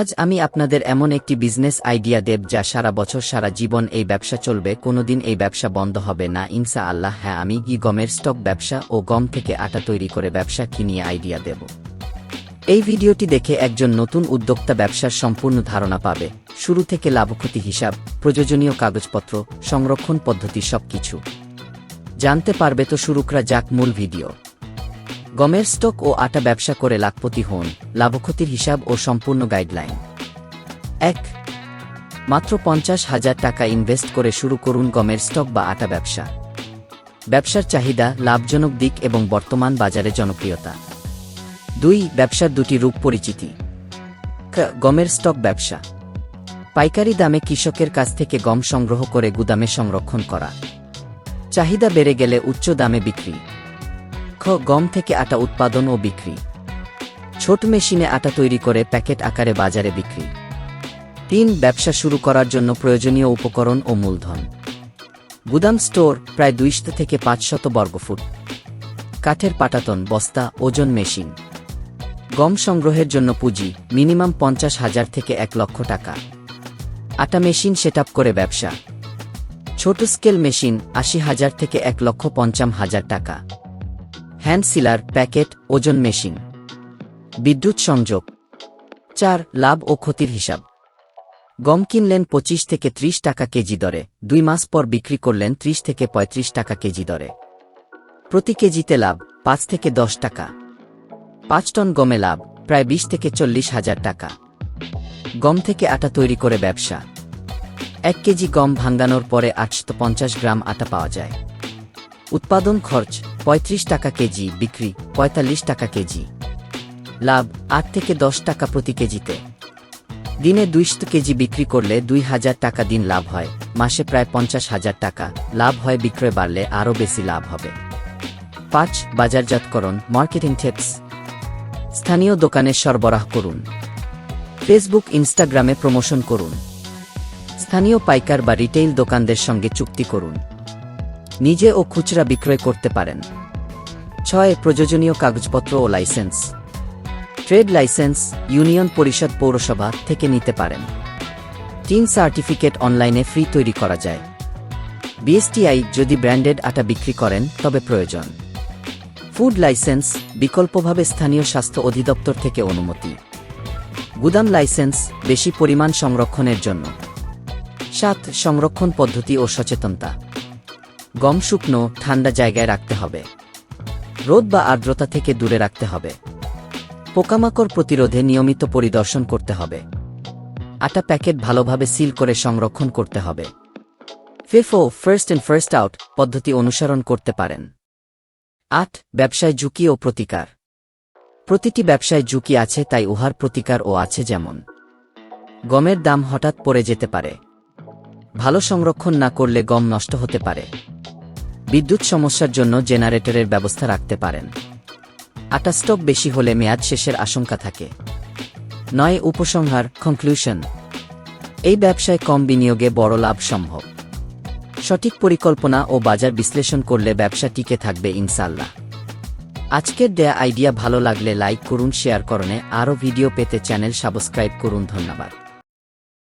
আজ আমি আপনাদের এমন একটি বিজনেস আইডিয়া দেব যা সারা বছর সারা জীবন এই ব্যবসা চলবে, কোনোদিন এই ব্যবসা বন্ধ হবে না। ইনসা আল্লাহ হ্যাঁ আমি গি গমের স্টক ব্যবসা ও গম থেকে আটা তৈরি করে ব্যবসা কিনিয়ে আইডিয়া দেব। এই ভিডিওটি দেখে একজন নতুন উদ্যোক্তা ব্যবসার সম্পূর্ণ ধারণা পাবে। শুরু থেকে লাভক্ষতি হিসাব, প্রয়োজনীয় কাগজপত্র, সংরক্ষণ পদ্ধতি সবকিছু। জানতে পারবে তো শুরু করা যাক মূল ভিডিও। গমের স্টক ও আটা ব্যবসা করে লাখপতি হন, লাভক্ষতির হিসাব ও সম্পূর্ণ গাইডলাইন। এক, মাত্র পঞ্চাশ হাজার টাকা ইনভেস্ট করে শুরু করুন গমের স্টক বা আটা ব্যবসা। ব্যবসার চাহিদা, লাভজনক দিক এবং বর্তমান বাজারে জনপ্রিয়তা। দুই, ব্যবসার দুটি রূপ পরিচিতি। গমের স্টক ব্যবসা। পাইকারি দামে কৃষকের কাছ থেকে গম সংগ্রহ করে গুদামে সংরক্ষণ করা। চাহিদা বেড়ে গেলে উচ্চ দামে বিক্রি। খ গম থেকে আটা উৎপাদন ও বিক্রি। ছোট মেশিনে আটা তৈরি করে প্যাকেট আকারে বাজারে বিক্রি। তিন, ব্যবসা শুরু করার জন্য প্রয়োজনীয় উপকরণ ও মূলধন। গুদাম স্টোর প্রায় দুইশত থেকে পাঁচশত বর্গফুট। কাঠের পাটাতন, বস্তা, ওজন মেশিন। গম সংগ্রহের জন্য পুঁজি মিনিমাম পঞ্চাশ হাজার থেকে এক লক্ষ টাকা। আটা মেশিন সেট করে ব্যবসা। ছোট স্কেল মেশিন আশি হাজার থেকে এক লক্ষ পঞ্চাম হাজার টাকা। হ্যান্ড সিলার, প্যাকেট, ওজন মেশিন। বিদ্যুৎ সংযোগ। চার, লাভ ও ক্ষতির হিসাব। গম কিনলেন পঁচিশ থেকে ত্রিশ টাকা কেজি দরে। দুই মাস পর বিক্রি করলেন ত্রিশ থেকে ৩৫ টাকা কেজি দরে। প্রতি কেজিতে লাভ, পাঁচ থেকে দশ টাকা। পাঁচ টন গমে লাভ, প্রায় বিশ থেকে চল্লিশ হাজার টাকা। গম থেকে আটা তৈরি করে ব্যবসা। এক কেজি গম ভাঙ্গানোর পরে পঞ্চাশ গ্রাম আটা পাওয়া যায়। উৎপাদন খরচ ৩৫ টাকা কেজি বিক্রি ৪৫ টাকা কেজি। লাভ, আট থেকে দশ টাকা প্রতি কেজিতে। দিনে দুইশত কেজি বিক্রি করলে দুই হাজার টাকা দিন লাভ হয়, মাসে প্রায় পঞ্চাশ হাজার টাকা। লাভ হয়, বিক্রয় বাড়লে আরও বেশি লাভ হবে। পাঁচ, বাজারজাতকরণ, মার্কেটিং টিপস। স্থানীয় দোকানে সরবরাহ করুন। ফেসবুক, ইনস্টাগ্রামে প্রমোশন করুন। স্থানীয় পাইকার বা রিটেইল দোকানদের সঙ্গে চুক্তি করুন। নিজে ও খুচরা বিক্রয় করতে পারেন। ছয়, প্রয়োজনীয় কাগজপত্র ও লাইসেন্স। ট্রেড লাইসেন্স, ইউনিয়ন পরিষদ পৌরসভা থেকে নিতে পারেন। তিন, সার্টিফিকেট অনলাইনে ফ্রি তৈরি করা যায়। বিএসটিআই যদি ব্র্যান্ডেড আটা বিক্রি করেন, তবে প্রয়োজন। ফুড লাইসেন্স, বিকল্পভাবে স্থানীয় স্বাস্থ্য অধিদপ্তর থেকে অনুমতি। গুদাম লাইসেন্স, বেশি পরিমাণ সংরক্ষণের জন্য। সাত, সংরক্ষণ পদ্ধতি ও সচেতনতা। গম শুকনো, ঠান্ডা জায়গায় রাখতে হবে। রোদ বা আর্দ্রতা থেকে দূরে রাখতে হবে। পোকামাকড় প্রতিরোধে নিয়মিত পরিদর্শন করতে হবে। আটা প্যাকেট ভালোভাবে সিল করে সংরক্ষণ করতে হবে। FEFO first and first out পদ্ধতি অনুসরণ করতে পারেন। আট, ব্যবসায় ঝুঁকি ও প্রতিকার। প্রতিটি ব্যবসায় ঝুঁকি আছে, তাই উহার প্রতিকার ও আছে যেমন। গমের দাম হঠাৎ পড়ে যেতে পারে। ভালো সংরক্ষণ না করলে গম নষ্ট হতে পারে। বিদ্যুৎ সমস্যার জন্য জেনারেটরের ব্যবস্থা রাখতে পারেন। আটা স্টক বেশি হলে মেয়াদ শেষের আশঙ্কা থাকে। নয়, উপসংহার কনক্লুশন এই ব্যবসায় কম বিনিয়োগে বড় লাভ সম্ভব। সঠিক পরিকল্পনা ও বাজার বিশ্লেষণ করলে ব্যবসা টিকে থাকবে ইনশাল্লাহ আজকের দেয়া আইডিয়া ভালো লাগলে লাইক করুন শেয়ার করণে। আরও ভিডিও পেতে চ্যানেল সাবস্ক্রাইব করুন, ধন্যবাদ।